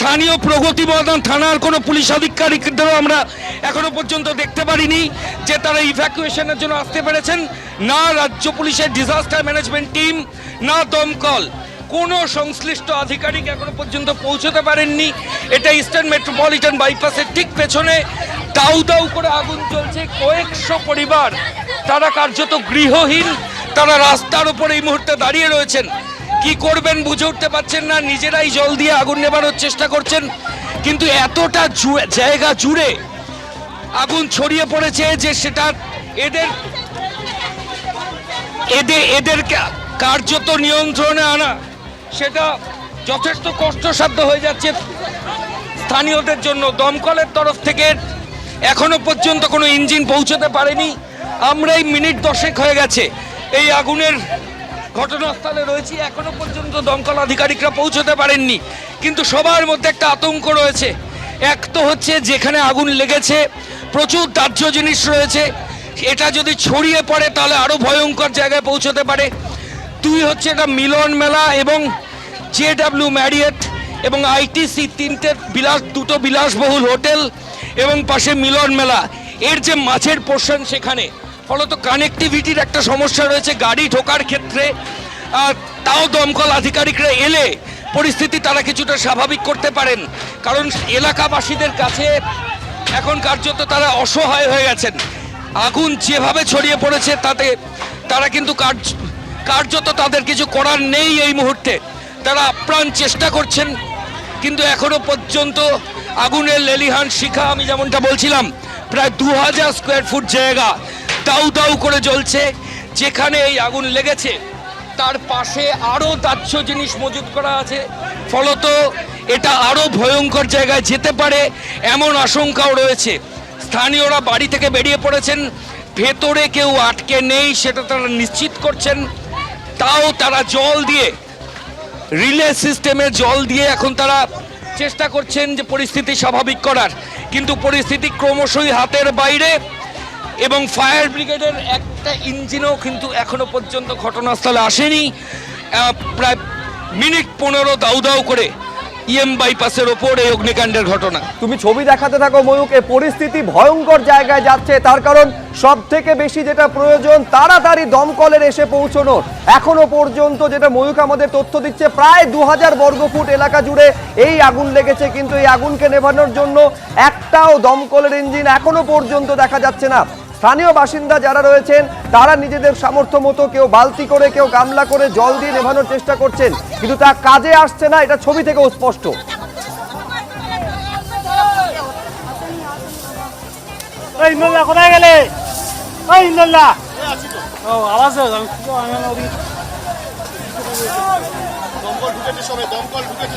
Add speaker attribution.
Speaker 1: স্থানীয় প্রগতি বর্ধন থানার কোনো পুলিশ আধিকারিকদেরও আমরা এখনও পর্যন্ত দেখতে পারিনি যে তারা ইভ্যাকুয়েশনের জন্য আসতে পেরেছেন। না রাজ্য পুলিশের ডিজাস্টার ম্যানেজমেন্ট টিম না দমকল। কোনো সংশ্লিষ্ট আধিকারিক এখনও পর্যন্ত পৌঁছতে পারেননি। এটা ইস্টার্ন মেট্রোপলিটন বাইপাসের ঠিক পেছনে। দাউ দাউ করে আগুন চলছে কয়েকশো পরিবার, তারা কার্যত গৃহহীন, তারা রাস্তার উপর এই মুহূর্তে দাঁড়িয়ে রয়েছেন। কি করবেন বুঝে উঠতে পারছেন না। নিজেরাই জল দিয়ে আগুন নেবানোর চেষ্টা করছেন। কিন্তু এতটা জায়গা জুড়ে আগুন ছড়িয়ে পড়েছে যে সেটা এদের এদের এদের কার্যত নিয়ন্ত্রণে আনা সেটা যথেষ্ট কষ্টসাধ্য হয়ে যাচ্ছে স্থানীয়দের জন্য। দমকলের তরফ থেকে এখনও পর্যন্ত কোনো ইঞ্জিন পৌঁছতে পারেনি। আমরা এই মিনিট দশেক হয়ে গেছে। এই আগুনের ঘটনাস্থলে রয়েছি, এখনও পর্যন্ত দমকল আধিকারিকরা পৌঁছতে পারেননি। কিন্তু সবার মধ্যে একটা আতঙ্ক রয়েছে। এক তো হচ্ছে যেখানে আগুন লেগেছে, প্রচুর দাহ্য জিনিস রয়েছে। এটা যদি ছড়িয়ে পড়ে, তাহলে আরও ভয়ঙ্কর জায়গায় পৌঁছতে পারে। দুই হচ্ছে এটা মিলন মেলা এবং জেডাব্লিউ ম্যারিয়েট এবং আইটিসি তিনটে বিলাস, দুটো বিলাসবহুল হোটেল এবং পাশে মিলন মেলা। এর যে মাছের পোর্শন সেখানে। ফলত কানেক্টিভিটির একটা সমস্যা রয়েছে। গাড়ি ঢোকার ক্ষেত্রে তাও দমকল আধিকারিকরা এলে পরিস্থিতি তারা কিছুটা স্বাভাবিক করতে পারেন। কারণ এলাকাবাসীদের কাছে এখন কার্যত তারা অসহায় হয়ে গেছেন। আগুন যেভাবে ছড়িয়ে পড়েছে, তাতে তারা কিন্তু কার্য, কার্যত তাদের কিছু করার নেই এই মুহূর্তে। তারা আপ্রাণ চেষ্টা করছেন, কিন্তু এখনও পর্যন্ত আগুনের লেলিহান শিখা, আমি যেমনটা বলছিলাম, প্রায় দু হাজার স্কোয়ার ফুট জায়গা। দাউ দাউ করে জ্বলছে, যেখানে এই আগুন লেগেছে, তার পাশে আরও দাহ্য জিনিস মজুত করা আছে। ফলত এটা আরও ভয়ঙ্কর জায়গায় যেতে পারে, এমন আশঙ্কাও রয়েছে। স্থানীয়রা বাড়ি থেকে বেরিয়ে পড়েছেন, ভেতরে কেউ আটকে নেই, সেটা তারা নিশ্চিত করছেন। তাও তারা জল দিয়ে, রিলে সিস্টেমে জল দিয়ে এখন তারা চেষ্টা করছেন যে পরিস্থিতি স্বাভাবিক করার। কিন্তু পরিস্থিতি ক্রমশই হাতের বাইরে। এবং ফায়ার ব্রিগেডের একটা ইঞ্জিনও কিন্তু এখনও পর্যন্ত ঘটনাস্থলে আসেনি। প্রায় মিনিট পনেরো দাউ দাউ করে ইএম বাইপাসের ওপর এই অগ্নিকাণ্ডের ঘটনা।
Speaker 2: তুমি ছবি দেখাতে থাকো ময়ূক, পরিস্থিতি ভয়ঙ্কর জায়গায় যাচ্ছে, তার কারণ সব থেকে বেশি যেটা প্রয়োজন, তাড়াতাড়ি দমকলের এসে পৌঁছানোর এখনও পর্যন্ত যেটা ময়ূক আমাদের তথ্য দিচ্ছে, প্রায় দু হাজার বর্গফুট এলাকা জুড়ে এই আগুন লেগেছে, কিন্তু এই আগুনকে নেভানোর জন্য একটাও দমকলের ইঞ্জিন এখনও পর্যন্ত দেখা যাচ্ছে না। স্থানীয় বাসিন্দা যারা রয়েছেন তারা নিজেদের সামর্থ্য মতো কেউ বালতি করে কেউ গামলা করে জল দিয়ে নেভানোর চেষ্টা করছেন কিন্তু তা কাজে আসছে না এটা ছবি থেকেও স্পষ্ট
Speaker 3: কোথায় গেলে ওই ও আওয়াজ আমি
Speaker 4: দমকল ঢুকেছে সবে দমকল ঢুকেছে